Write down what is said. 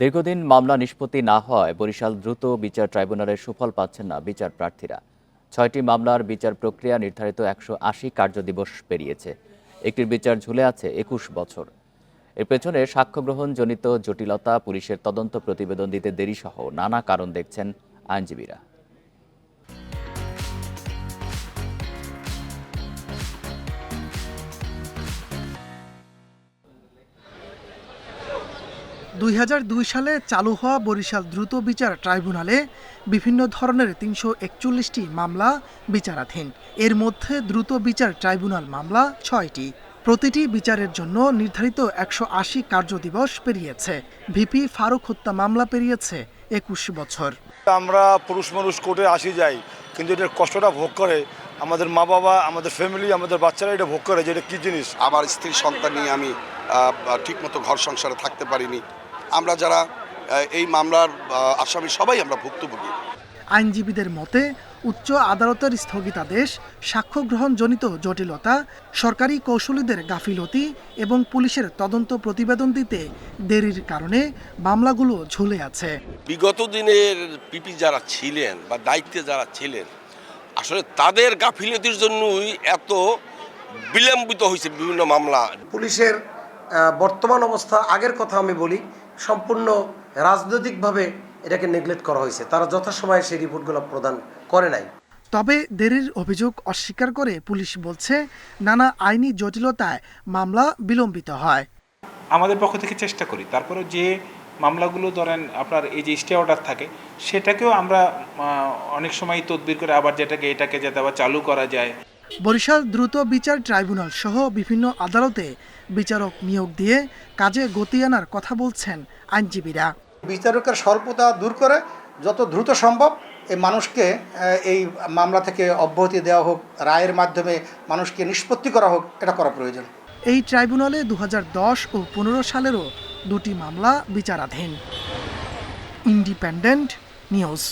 দীর্ঘদিন মামলা নিষ্পত্তি না হওয়ায় বরিশাল দ্রুত বিচার ট্রাইব্যুনালের সুফল পাচ্ছেন না বিচার প্রার্থীরা। ছয়টি মামলার বিচার প্রক্রিয়া নির্ধারিত একশো আশি কার্যদিবস পেরিয়েছে। একটির বিচার ঝুলে আছে একুশ বছর। এর পেছনে সাক্ষ্য গ্রহণজনিত জটিলতা, পুলিশের তদন্ত প্রতিবেদন দিতে দেরিসহ নানা কারণ দেখছেন আইনজীবীরা। দুই হাজার দুই সালে চালু হওয়া বরিশাল দ্রুত বিচার ট্রাইব্যুনালে বিভিন্ন ধরনের তিনশো একচল্লিশটি মামলা বিচারাধীন। এর মধ্যে দ্রুত বিচার ট্রাইব্যুনাল মামলা ছয়টি। প্রতিটি বিচারের জন্য নির্ধারিত একশো আশি কার্যদিবস পেরিয়েছে। ভিপি ফারুক হত্যা মামলা পেরিয়েছে একুশ বছর। আমরা পুরুষ মানুষ কোর্টে আসি যাই কিন্তু এটার কষ্টটা ভোগ করে আমাদের মা বাবা আমাদের ফ্যামিলি আমাদের বাচ্চারা এটা ভোগ করে যে এটা কী জিনিস। আমার স্ত্রী সন্তান নিয়ে আমি ঠিকমতো ঘর সংসারে থাকতে পারিনি। আমরা যারা এই মামলার আসামি সবাই আমরা ভুক্তভোগী। আইনজীবীদের মতে উচ্চ আদালতের স্থগিতাদেশ সাক্ষ্য গ্রহণজনিত জটিলতা সরকারি কৌশলীদের গাফিলতি এবং পুলিশের তদন্ত প্রতিবেদন দিতে দেরির কারণে মামলাগুলো ঝুলে আছে। বিগত দিনের পিপি যারা ছিলেন বা দায়িত্বে যারা ছিলেন আসলে তাদের গাফিলতির জন্যই এত বিলম্বিত হয়েছে বিভিন্ন মামলা। পুলিশের বর্তমান অবস্থা আগের কথা আমি বলি সম্পূর্ণ রাজনৈতিকভাবে এটাকে নেগলেক্ট করা হয়েছে। তারা যথাসময়ে সেই রিপোর্টগুলো প্রদান করে নাই। তবে দেরির অভিযোগ অস্বীকার করে পুলিশ বলছে নানা আইনি জটিলতায় মামলা বিলম্বিত হয়। আমাদের পক্ষ থেকে চেষ্টা করি। তারপরে যে মামলাগুলো ধরেন আপনার এই যে স্টে অর্ডার থাকে সেটাকেও আমরা অনেক সময় তদবির করে আবার যেটাকে এটাকে যাতে আবার চালু করা যায়। বরিশাল দ্রুত বিচার ট্রাইব্যুনাল সহ বিভিন্ন আদালতে বিচারক নিয়োগ দিয়ে কাজে গতি আনার কথা বলছেন আইনজীবীরা। বিচারকের স্বল্পতা দূর করে যত দ্রুত সম্ভব এই মানুষকে এই মামলা থেকে অব্যাহতি দেওয়া হোক রায়ের মাধ্যমে মানুষকে নিষ্পত্তি করা হোক এটা করা প্রয়োজন। এই ট্রাইব্যুনালে দু হাজার দশ ও পনেরো সালেরও দুটি মামলা বিচারাধীন। Independent News.